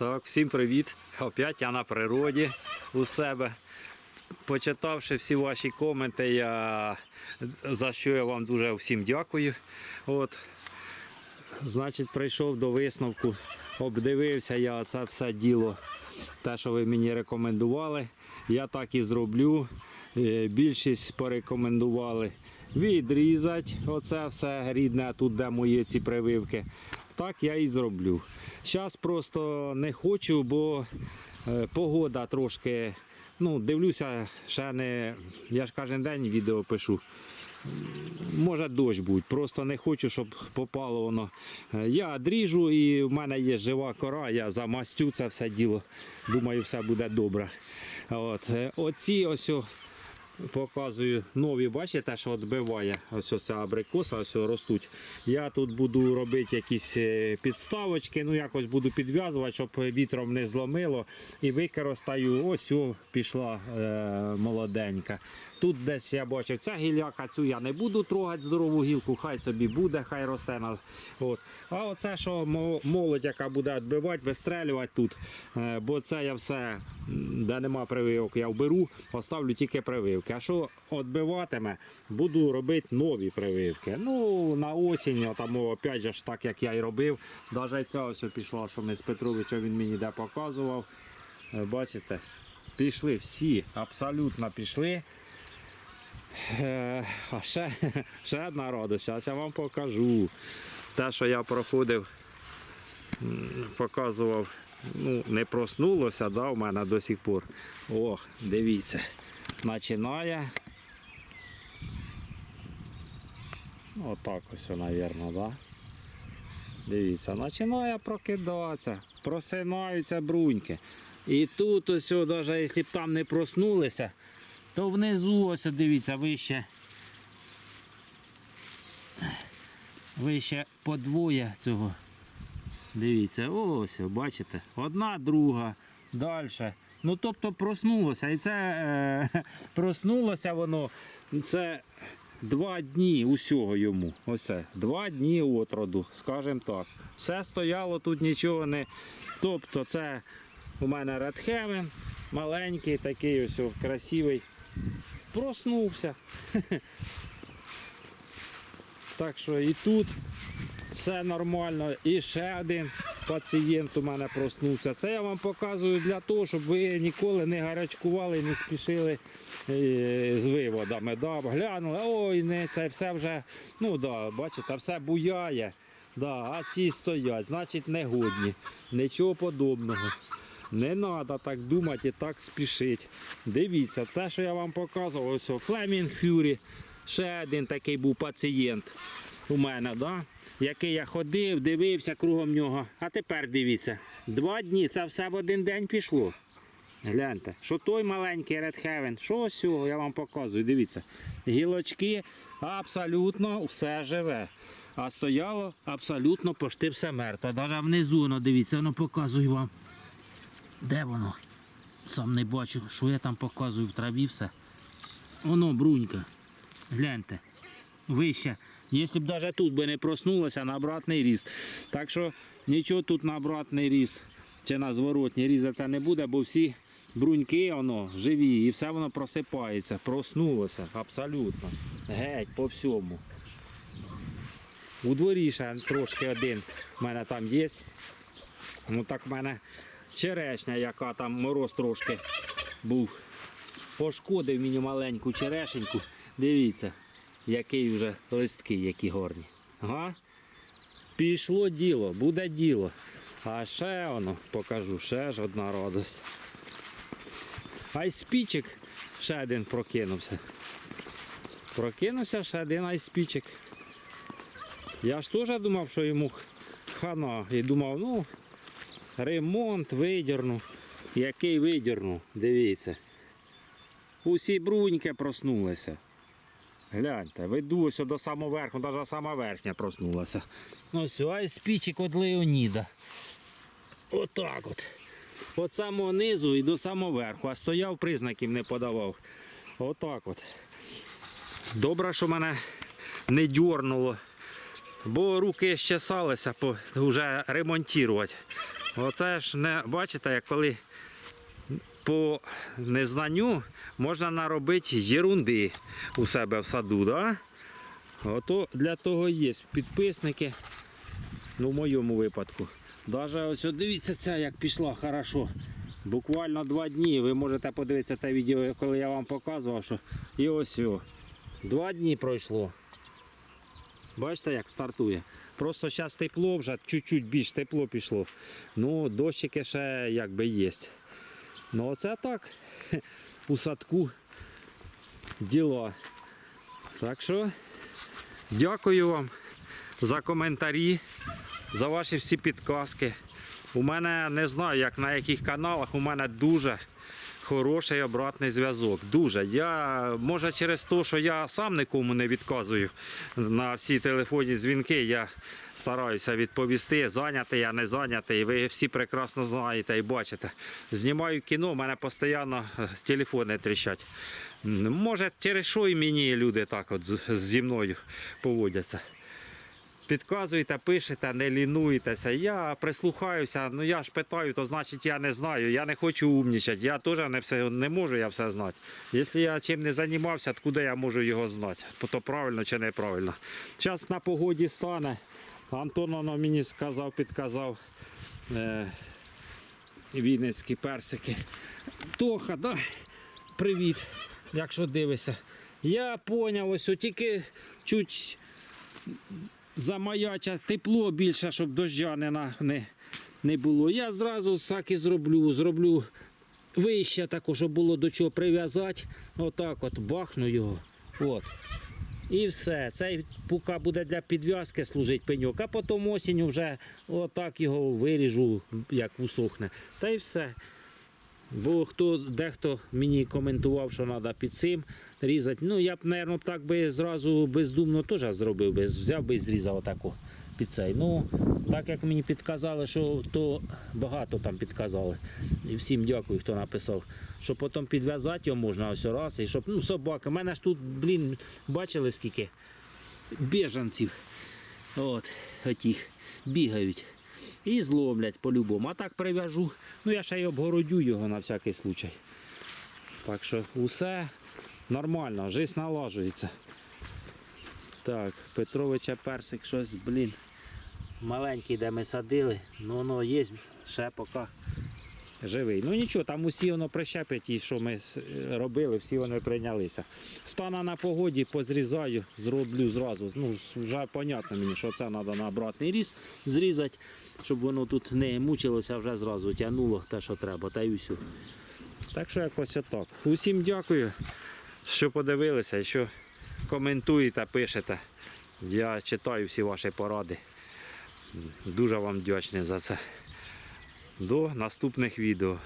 Так, всім привіт. Опять я на природі у себе. Почитавши всі ваші коменти, я... за що я вам дуже всім дякую. От. Значить, прийшов до висновку, обдивився я це все діло, те, що ви мені рекомендували. Я так і зроблю. Е, Більшість порекомендували відрізати оце все рідне, тут де мої ці прививки. Так я і зроблю. Зараз просто не хочу, бо е, погода трошки. Ну, дивлюся, ще не. Я ж кожен день відео пишу. Може дощ будь, просто не хочу, щоб попало воно. Е, Я дріжу і в мене є жива кора, я замастю це все діло. Думаю, все буде добре. От. е, Оці ось показую нові, бачите, що відбиває ось ця абрикоса, ось ростуть. Я тут буду робити якісь е, підставочки, ну якось буду підв'язувати, щоб вітром не зломило. І використаю, ось о, пішла е, молоденька. Тут десь я бачив, ця гілляка, цю я не буду трогати здорову гілку, хай собі буде, хай росте. От. А оце, що молодь, яка буде відбивати, вистрелювати тут, е, бо це я все, де нема прививок, я вберу, оставлю тільки прививки. А що відбиватиме, буду робити нові прививки. Ну, на осінь, там, опять же так, як я і робив. Навіть ця ось пішла, що ми з Петровичем він мені де показував. Е, Бачите, пішли всі, абсолютно пішли. Е, А ще, ще одна радость, зараз я вам покажу. Те, що я проходив, показував, ну, не проснулося да, у мене до сих пор. Ох, дивіться. Починає. Отак ось, мабуть, да? Дивіться, починає прокидатися, просинаються бруньки. І тут ось, навіть якщо б там не проснулися, то внизу ось дивіться, вище. Вище подвоє цього. Дивіться, ось, бачите, одна, друга, далі. Ну, тобто проснулося. І це е, проснулося воно. Це два дні усього йому. Оце. Два дні отроду, скажімо так. Все стояло, тут нічого не. Тобто, це у мене Red маленький, такий ось красивий. Проснувся. Так що і тут все нормально. І ще один пацієнт у мене проснувся. Це я вам показую для того, щоб ви ніколи не гарячкували і не спішили е, з виводами. Да, глянули, ой, не, це все вже, ну да, бачите, все буяє. Да, а ті стоять, значить негодні. Нічого подобного. Не треба так думати і так спішити. Дивіться, те, що я вам показував, ось Flaming Fury. Ще один такий був пацієнт у мене, да? який я ходив, дивився кругом нього. А тепер дивіться, два дні це все в один день пішло. Гляньте, що той маленький Red Heaven, що ось я вам показую, дивіться. Гілочки абсолютно все живе. А стояло абсолютно почти все мертве. Навіть внизу, ну, дивіться, ну показую вам. Де воно? Сам не бачу, що я там показую в траві все. Воно брунька. Гляньте. Вище. Якщо б навіть тут би не проснулося на обратний ріст. Так що нічого тут на обратний ріст чи на зворотній різатися не буде, бо всі бруньки воно живі і все воно просипається, проснулося абсолютно. Геть по всьому. У дворі ще трошки один в мене там є. Ну так в мене черешня, яка там мороз трошки був. Пошкодив мені маленьку черешеньку. Дивіться, який вже листки, які горні. Ага. Пішло діло, буде діло. А ще воно покажу, ще ж одна радость. Айспічик ще один прокинувся. Прокинувся ще один айспічик. Я ж теж думав, що йому хана. І думав, ну, ремонт видірну. Який видірну, дивіться. Усі бруньки проснулися. Гляньте, веду до самого верху, навіть сама верхня проснулася. Ось ай спічик від Леоніда. Отак от. От самого низу і до самого верху, а стояв, признаків не подавав. Отак от. Добре, що мене не дьорнуло, бо руки щесалися вже ремонтувати. Оце ж не бачите, як коли по незнанню можна наробити єрунди у себе в саду, да? Ото для того є підписники. Ну, в моєму випадку. Даже ось дивіться ця, як пішла хорошо. Буквально два дні. Ви можете подивитися те відео, коли я вам показував, що і ось. Два дні пройшло. Бачите, як стартує. Просто зараз тепло вже, чуть-чуть більш тепло пішло. Ну, дощики ще якби є. Ну оце так. У садку діла. Так що дякую вам за коментарі, за ваші всі підказки. У мене не знаю, як на яких каналах, у мене дуже хороший обратний зв'язок. Дуже. Я, може через те, що я сам нікому не відказую на всі телефонні дзвінки, я стараюся відповісти, зайнятий я не зайнятий. Ви всі прекрасно знаєте і бачите. Знімаю кіно, у мене постійно е, телефони тріщать. Може, через що і мені люди так от зі мною поводяться. Підказуєте, пишете, не лінуєтеся. Я прислухаюся, ну я ж питаю, то значить я не знаю, я не хочу умнічати. Я теж не все не можу я все знати. Якщо я чим не займався, откуда я можу його знати? То правильно чи неправильно. Зараз на погоді стане. Антон воно мені сказав, підказав е, вінницькі персики. Тоха, да? привіт, якщо дивишся. Я поняв, ось тільки чуть замаяча тепло більше, щоб дождя не, не, не було. Я зразу так і зроблю. Зроблю вище також, щоб було до чого прив'язати. Отак от бахну його. От. І все. Цей поки буде для підв'язки служить пеньок, а потім осінню вже отак його виріжу, як усохне. Та й все. Бо хто дехто мені коментував, що треба під цим різати. Ну я б, мабуть, так би зразу бездумно теж зробив би, взяв би і зрізав отаку під цей. Ну, так як мені підказали, що то багато там підказали. І всім дякую, хто написав. Що потім підв'язати його можна ось раз, і щоб ну, собаки. У мене ж тут, блін, бачили скільки біжанців. От, отіх, бігають. І зловлять по-любому. А так прив'яжу. Ну я ще й обгородю його на всякий случай. Так що усе нормально, життя налажується. Так, Петровича персик щось, блін, маленький, де ми садили, ну воно є ще поки живий. Ну нічого, там усі воно прищепять, ті, що ми робили, всі вони прийнялися. Стана на погоді, позрізаю, зроблю зразу. Ну, вже понятно мені, що це треба на обратний ріст зрізати, щоб воно тут не мучилося, вже зразу тягнуло те, що треба, та й усю. Так що якось отак. Усім дякую, що подивилися і що коментуєте, пишете. Я читаю всі ваші поради. Дуже вам вдячний за це. До наступних відео.